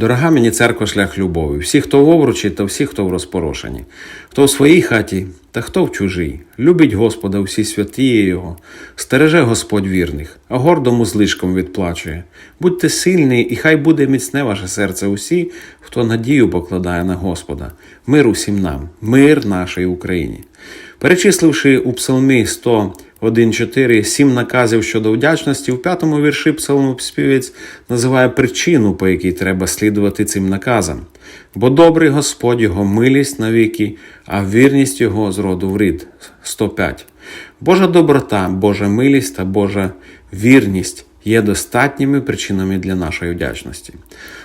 Дорога мені церква шлях любові, всі, хто в обручі, та всі, хто в розпорошенні, хто в своїй хаті, та хто в чужій. Любить Господа всі святіє Його, стереже Господь вірних, а гордому злишком відплачує. Будьте сильні, і хай буде міцне ваше серце усі, хто надію покладає на Господа. Мир усім нам, мир нашій Україні. Перечисливши у псалмі 100 1.4, сім наказів щодо вдячності, в п'ятому вірші псалмоспівець називає причину, по якій треба слідувати цим наказам. Бо добрий Господь його милість навіки, а вірність його з роду в рід. 105. Божа доброта, Божа милість та Божа вірність є достатніми причинами для нашої вдячності.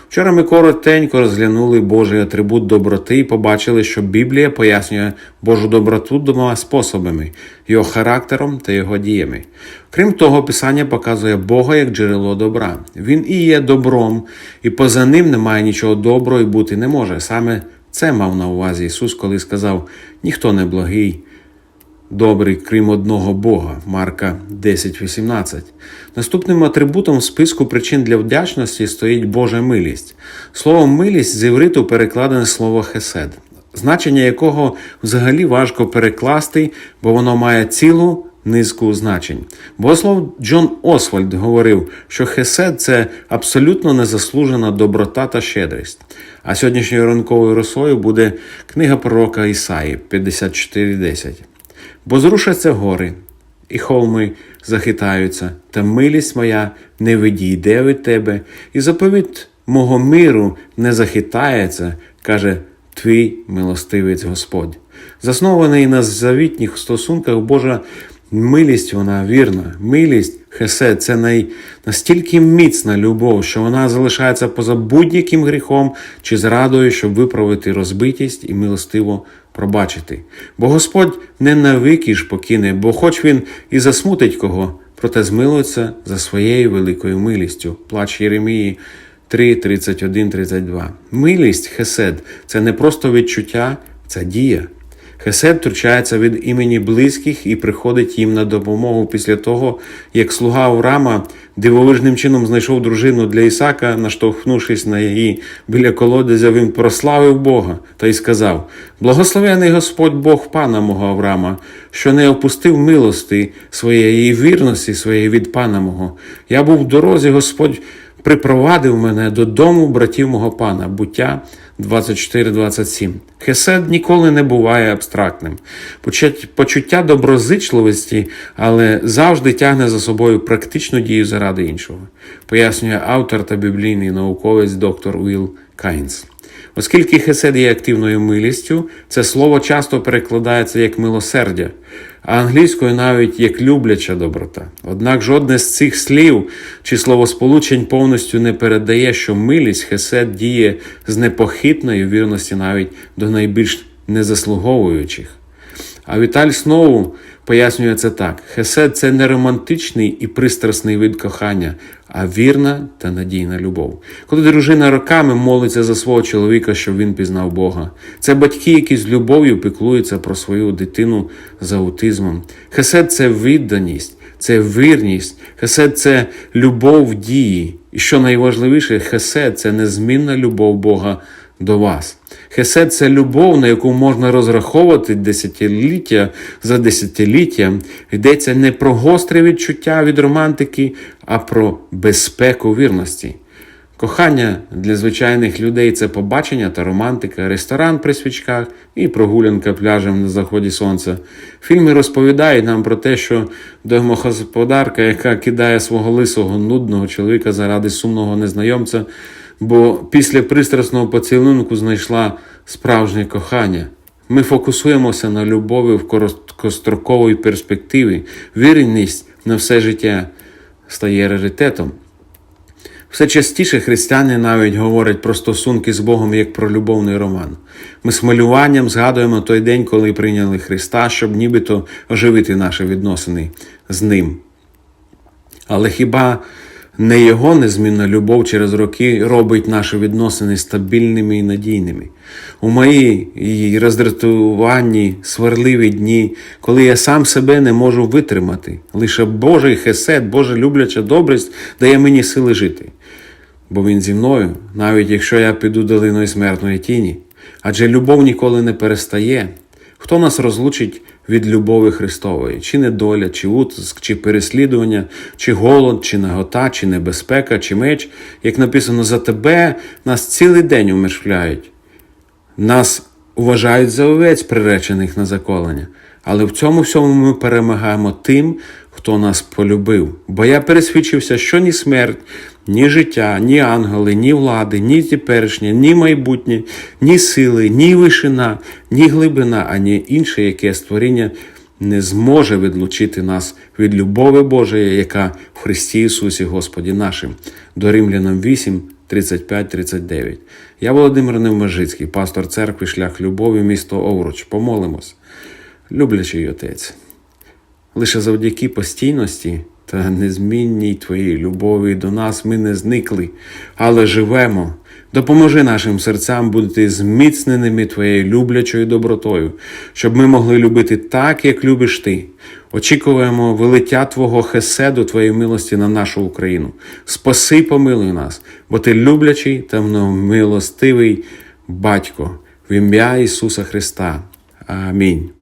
Вчора ми коротенько розглянули Божий атрибут доброти і побачили, що Біблія пояснює Божу доброту двома способами його характером та його діями. Крім того, Писання показує Бога як джерело добра. Він і є добром, і поза ним немає нічого доброго і бути не може. Саме це мав на увазі Ісус, коли сказав: ніхто не благий добрий, крім одного Бога, Марка 10.18. Наступним атрибутом в списку причин для вдячності стоїть Божа милість. Слово милість з івриту перекладене слово хесед, значення якого взагалі важко перекласти, бо воно має цілу низку значень. Богослов Джон Освальд говорив, що хесед це абсолютно незаслужена доброта та щедрість. А сьогоднішньою ранковою росою буде книга пророка Ісаї 54.10. Бо зрушаться гори, і холми захитаються, та милість моя не відійде від тебе, і заповіт мого миру не захитається, каже твій милостивець Господь. Заснований на завітніх стосунках Божа милість, вона вірна. Милість, хесед це най... настільки міцна любов, що вона залишається поза будь-яким гріхом чи зрадою, щоб виправити розбитість і милостиво пробачити. Бо Господь не навики ж покине, бо хоч він і засмутить кого, проте змилується за своєю великою милістю. Плач Єремії 3, 31, 32. Милість, хесед це не просто відчуття, це дія. Хесед втручається від імені близьких і приходить їм на допомогу після того, як слуга Авраама дивовижним чином знайшов дружину для Ісака, наштовхнувшись на її біля колодязя, він прославив Бога та й сказав: Благословений Господь Бог пана мого Авраама, що не опустив милости своєї вірності своєї від пана мого. Я був в дорозі, Господь припровадив мене додому братів мого пана, буття 24-27. Хесед ніколи не буває абстрактним. Почуття доброзичливості, але завжди тягне за собою практичну дію заради іншого, пояснює автор та біблійний науковець доктор Уіл Кайнс. Оскільки хесед є активною милістю, це слово часто перекладається як милосердя, а англійською навіть як любляча доброта. Однак жодне з цих слів чи словосполучень повністю не передає, що милість хесед діє з непохитної вірності навіть до найбільш незаслуговуючих. А Віталь Сноу пояснює це так: Хесед це не романтичний і пристрасний вид кохання, а вірна та надійна любов. Коли дружина роками молиться за свого чоловіка, щоб він пізнав Бога, це батьки, які з любов'ю піклуються про свою дитину з аутизмом. Хесед це відданість, це вірність, хесед це любов в дії. І що найважливіше, хесед це незмінна любов Бога до вас. Хесед це любов, на яку можна розраховувати десятиліття за десятиліттям. Йдеться не про гостре відчуття від романтики, а про безпеку вірності. Кохання для звичайних людей це побачення та романтика, ресторан при свічках і прогулянка пляжем на заході сонця. Фільми розповідають нам про те, що домогосподарка, яка кидає свого лисого, нудного чоловіка заради сумного незнайомця, бо після пристрасного поцілунку знайшла справжнє кохання. Ми фокусуємося на любові в короткостроковій перспективі. Вірність на все життя стає раритетом. Все частіше християни навіть говорять про стосунки з Богом як про любовний роман. Ми з хвилюванням згадуємо той день, коли прийняли Христа, щоб нібито оживити наші відносини з Ним. Але хіба не Його незмінна любов через роки робить наші відносини стабільними і надійними? У моїй роздратуванні сварливі дні, коли я сам себе не можу витримати, лише Божий хесед, Божа любляча добрість дає мені сили жити. бо Він зі мною, навіть якщо я піду долиною смертної тіні. Адже любов ніколи не перестає. Хто нас розлучить від любові Христової? Чи недоля, чи утиск, чи переслідування, чи голод, чи нагота, чи небезпека, чи меч, як написано за тебе, нас цілий день умершвляють. Нас вважають за овець, приречених на заколення. Але в цьому всьому ми перемагаємо тим, хто нас полюбив. Бо я пересвідчився, що ні смерть, ні життя, ні ангели, ні влади, ні теперішнє, ні майбутнє, ні сили, ні вишина, ні глибина, ані інше яке створіння не зможе відлучити нас від любови Божої, яка в Христі Ісусі Господі нашим. До Римлянам 8, 35-39. Я Володимир Невмежицький, пастор церкви Шлях Любові, місто Овруч. Помолимось. Люблячий Отець. Лише завдяки постійності та незмінній Твоїй любові до нас ми не зникли, але живемо. Допоможи нашим серцям бути зміцненими Твоєю люблячою добротою, щоб ми могли любити так, як любиш Ти. Очікуємо велиття Твого хеседу, Твоєї милості на нашу Україну. Спаси, помилуй нас, бо Ти люблячий та милостивий Батько, в ім'я Ісуса Христа. Амінь.